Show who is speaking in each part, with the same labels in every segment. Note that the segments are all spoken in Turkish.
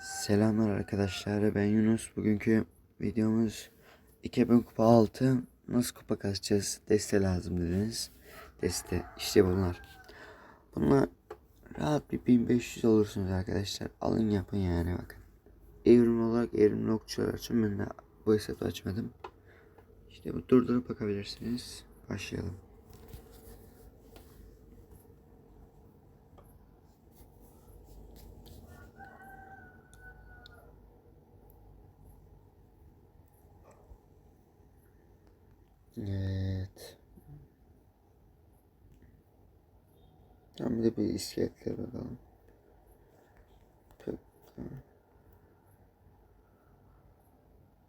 Speaker 1: Selamlar arkadaşlar ben Yunus. Bugünkü videomuz 2000 kupa altı nasıl kupa kasacağız? Deste lazım dediniz. Deste işte bunlar. Bunlar rahat bir 1500 olursunuz arkadaşlar. Alın yapın yani bakın. Evrim olarak evrimli okçular açın. Ben de bu hesabı açmadım. İşte bu durdurup bakabilirsiniz. Başlayalım. Evet. Tamam bir de bir iskeletlere bakalım.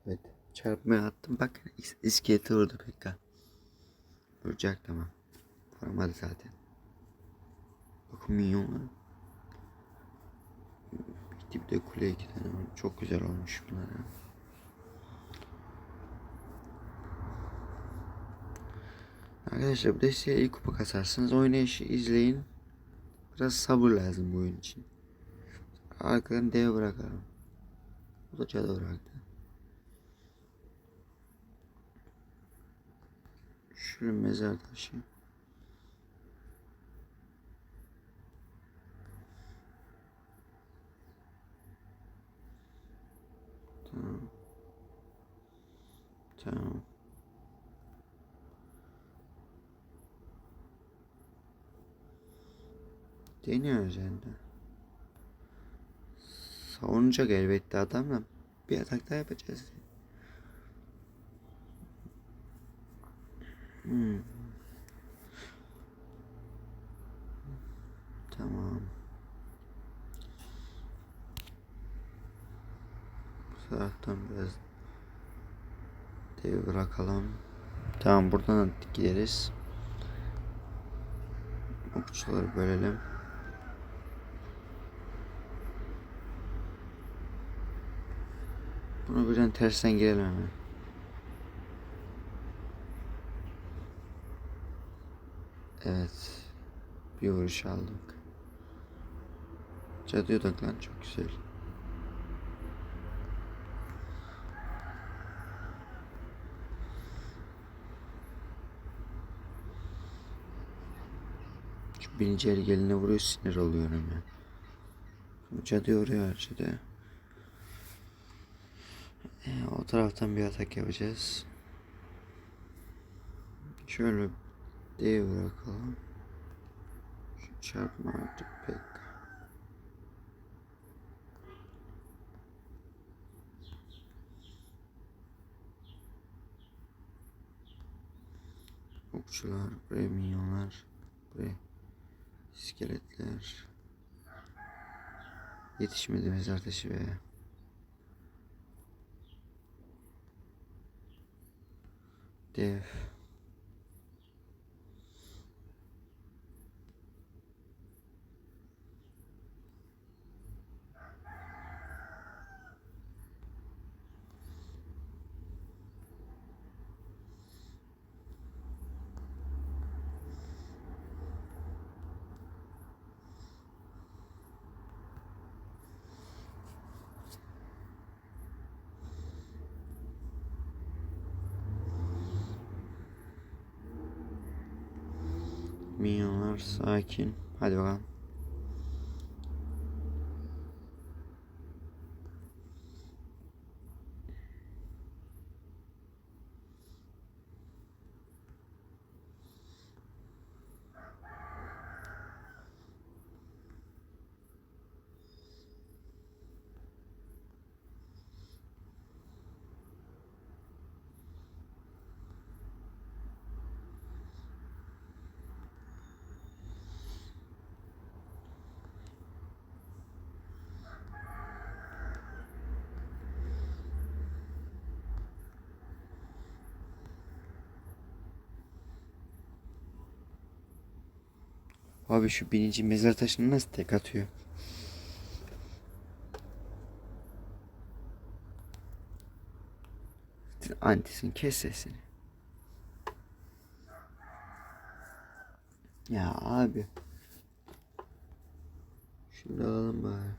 Speaker 1: Evet. Çarpmaya attım. Bak is- iskeleti vurdu Pekka. Vuracak tamam. Vuramadı zaten. Bakın bir de kule iki tane var. Çok güzel olmuş bunlar ya. Arkadaşlar bu desteğe iyi kupa kasarsınız. Oynayışı izleyin. Biraz sabır lazım bu oyun için. Arkadan dev bırakalım. Bu da cadı bıraktı. Şöyle mezar taşı. Tamam. Tamam. Deniyoruz yani. de. Savunacak elbette adamla. Bir atak daha yapacağız. Hmm. Tamam. Bu taraftan biraz dev bırakalım. Tamam buradan da gideriz. Okçuları bölelim. Bunu birden tersten girelim hemen. Evet. Bir vuruş aldık. Cadı odaklan çok güzel. Şu birinci el geline vuruyor sinir oluyorum ya. Cadı oraya harcadı. Ee, o taraftan bir atak yapacağız. Şöyle dev bırakalım. Şu çarpma artık pek. Okçular, buraya minyonlar, buraya iskeletler. Yetişmedi mezar taşı be. Dev. Minyonlar sakin. Hadi bakalım. Abi şu birinci mezar taşını nasıl tek atıyor? Antisin kes sesini. Ya abi. Şimdi alalım bari.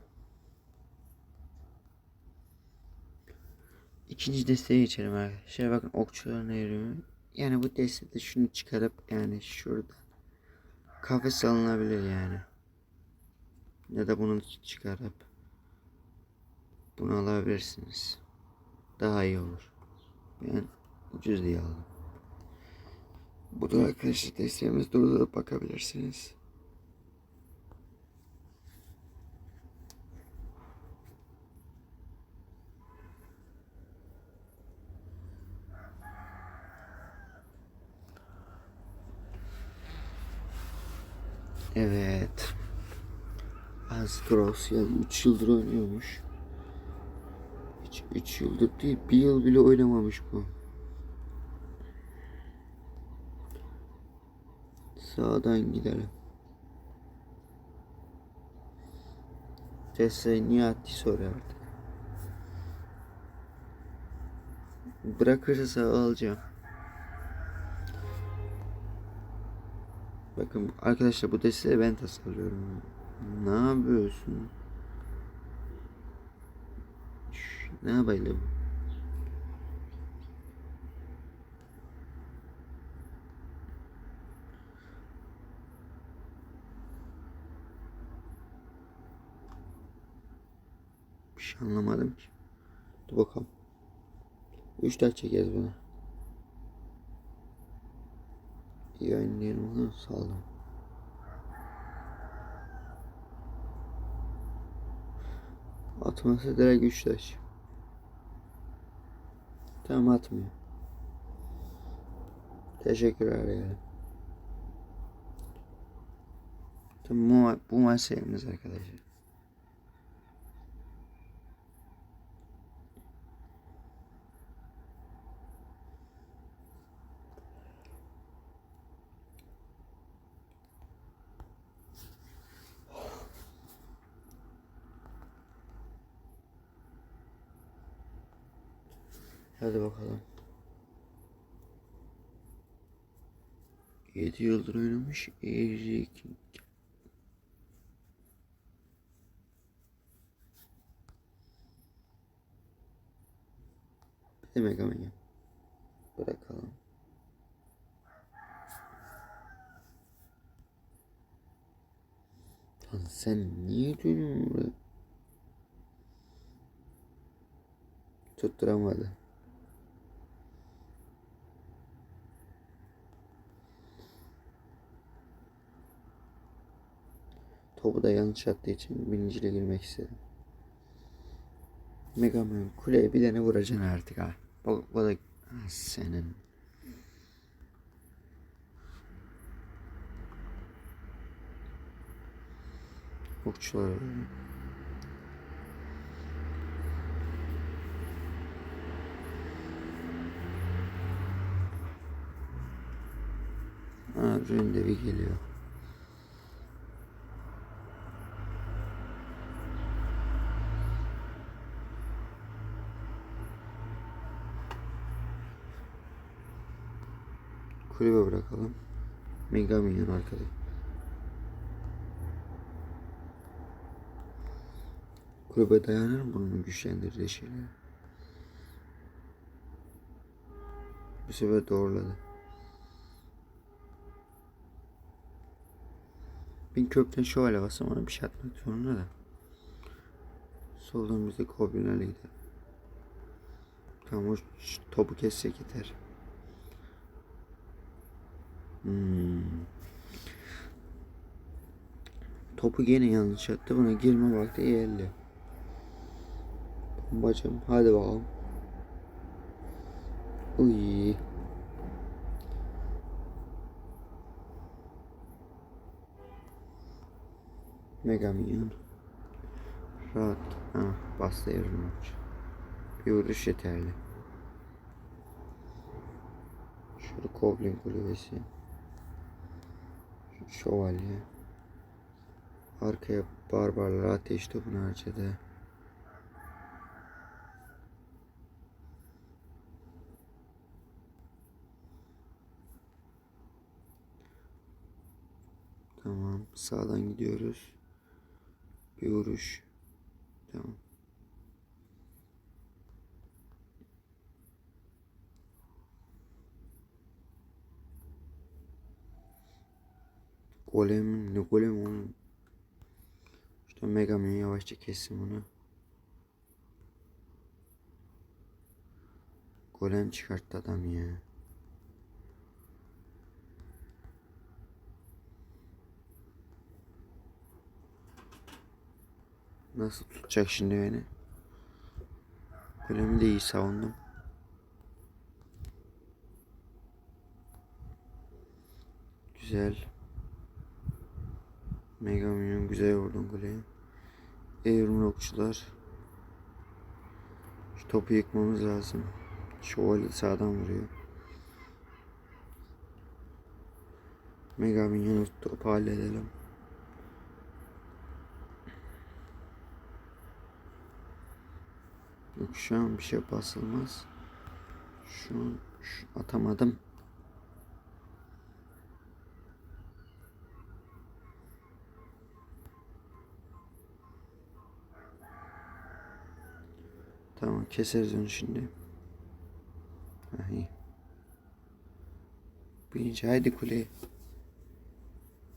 Speaker 1: İkinci desteğe geçelim arkadaşlar. Bakın okçuların evrimi. Yani bu destede şunu çıkarıp yani şurada kafes alınabilir yani. Ya da bunu çıkarıp bunu alabilirsiniz. Daha iyi olur. Ben ucuz diye aldım. Bu da arkadaşlar desteğimiz durdurup bakabilirsiniz. Evet. Astros ya 3 yıldır oynuyormuş. Hiç 3 yıldır değil, bir yıl bile oynamamış bu. Sağdan gidelim. Niye attı soruyor artık. Bırakırsa alacağım. Bakın arkadaşlar bu desteği ben tasarlıyorum. Ne yapıyorsun? Ne yapayım? Bir şey anlamadım ki. Dur bakalım. Üç tane çekeriz bunu. İyi onu saldım. Atmasa direkt üç taş. Tamam atmıyor. Teşekkürler yani. Tamam bu, ma- bu maç sayımız arkadaşlar. Hadi bakalım. 7 yıldır oynamış Erik. Bir de Mega Man yap. Bırakalım. Lan sen niye dönüyorsun buraya? Tutturamadı. Topu da yanlış attığı için birinciyle girmek istedim. Mega Man kuleye bir tane vuracaksın artık ha. Bu, bu da senin. Okçular. Ha, Ründevi geliyor. Kulübe bırakalım. Mega Minyon arkada. Kulübe dayanır mı bunun güçlendirdiği şeyler? Bu sefer doğruladı. Ben kökten şöyle bassam ona bir şey atmak zorunda da. Soldan biz de Goblinlerle gidelim. Tamam o topu kessek yeter. Hmm. Topu gene yanlış attı. Buna girme vakti geldi. Bombacım hadi bakalım. Uy. Mega Minyon. Rahat. Ha, bastı maç. Bir vuruş yeterli. Şurada Goblin kulübesi. Şövalye. Arkaya barbarlar ateş topunu harcadı. Tamam. Sağdan gidiyoruz. Bir vuruş. Tamam. Golem ne golem oğlum. İşte Mega Man yavaşça kessin bunu. Golem çıkarttı adam ya. Nasıl tutacak şimdi beni? Golemi de iyi savundum. Güzel. Mega Minyon güzel vurdun goleye. Evrim okçular. Şu topu yıkmamız lazım. Şövalye sağdan vuruyor. Mega Minyon'u topu halledelim. Yok şu an bir şey basılmaz. Şu an şu- atamadım. Tamam keseriz onu şimdi. Ha, iyi. Birinci haydi kuleye.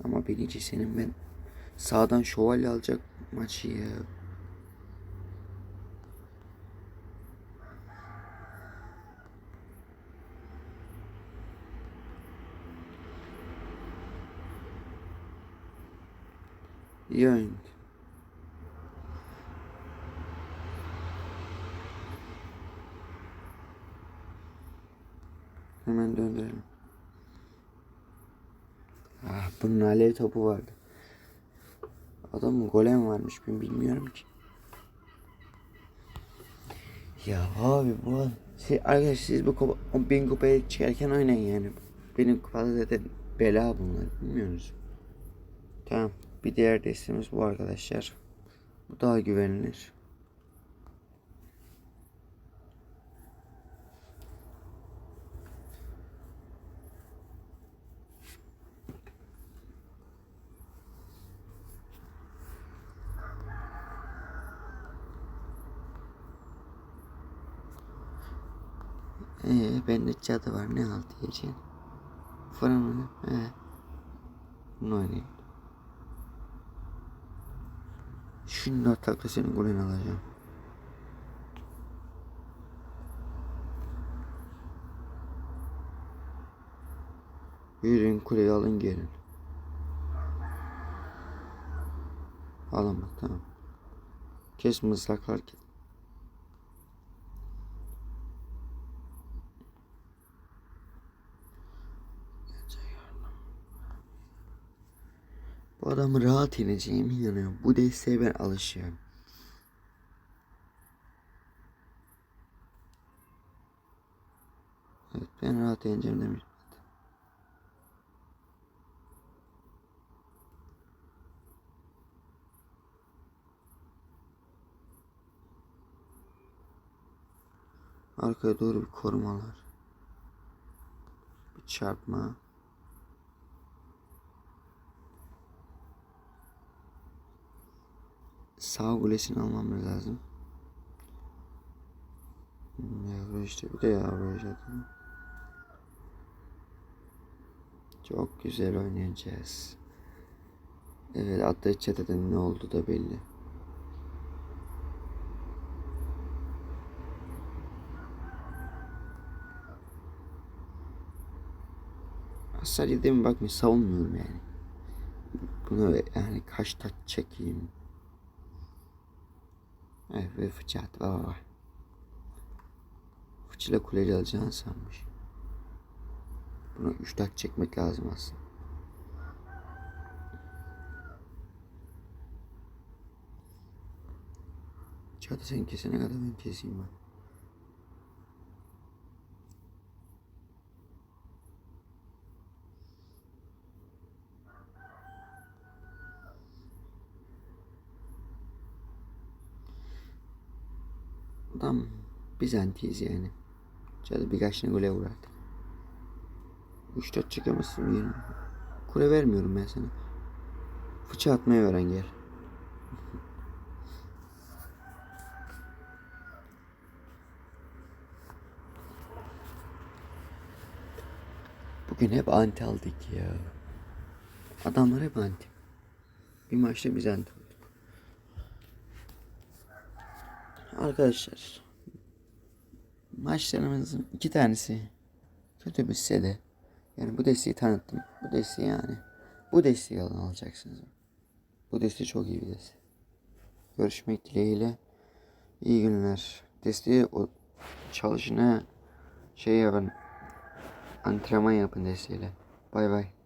Speaker 1: Ama birinci senin ben sağdan şövalye alacak maçı ya. İyi oyun. Hemen döndürelim. Ah bunun alev topu vardı. Adamın golem varmış ben bilmiyorum ki. Ya abi bu şey, arkadaşlar siz bu kupa, bin kupaya çıkarken oynayın yani. Benim kupada zaten bela bunlar bilmiyorsunuz. Tamam bir diğer destemiz bu arkadaşlar. Bu daha güvenilir. Cadı var ne al diyeceksin. Fırın mı? He. Bunu oynayayım. Şimdi atakla senin golünü alacağım. Yürüyün kuleyi alın gelin. Alın bak tamam. Kes mızraklar kes. Adamı rahat yeneceğime inanıyorum. Bu desteğe ben alışıyorum. Evet ben rahat yeneceğim demiş. Arkaya doğru bir korumalar. Bir çarpma. Sağ kulesini almamız lazım. Hmm, Yavru işte bir de yavru yaşadım. Çok güzel oynayacağız. Evet attığı çeteden ne oldu da belli. Hasar yediğime bakmayın savunmuyorum yani. Bunu yani kaç taç çekeyim. Evet ve fıçı attı baba. Fıçıyla kuleli alacağını sanmış. Buna 3 taç çekmek lazım aslında. Çatı sen kesene kadar ben keseyim ben. Adam Bizantiyiz yani. Cadı birkaç tane gole uğradı. 3 4 çıkamazsın yerim. Kule vermiyorum ben sana. Fıça atmayı öğren gel. Bugün hep anti aldık ya. Adamlar hep anti. Bir maçta biz anti Arkadaşlar maçlarımızın iki tanesi kötü bitse de yani bu desteği tanıttım. Bu desteği yani bu desteği alın alacaksınız. Bu desteği çok iyi bir desteği. Görüşmek dileğiyle. İyi günler. Desteği o çalışına şey yapın. Antrenman yapın desteğiyle. Bay bay.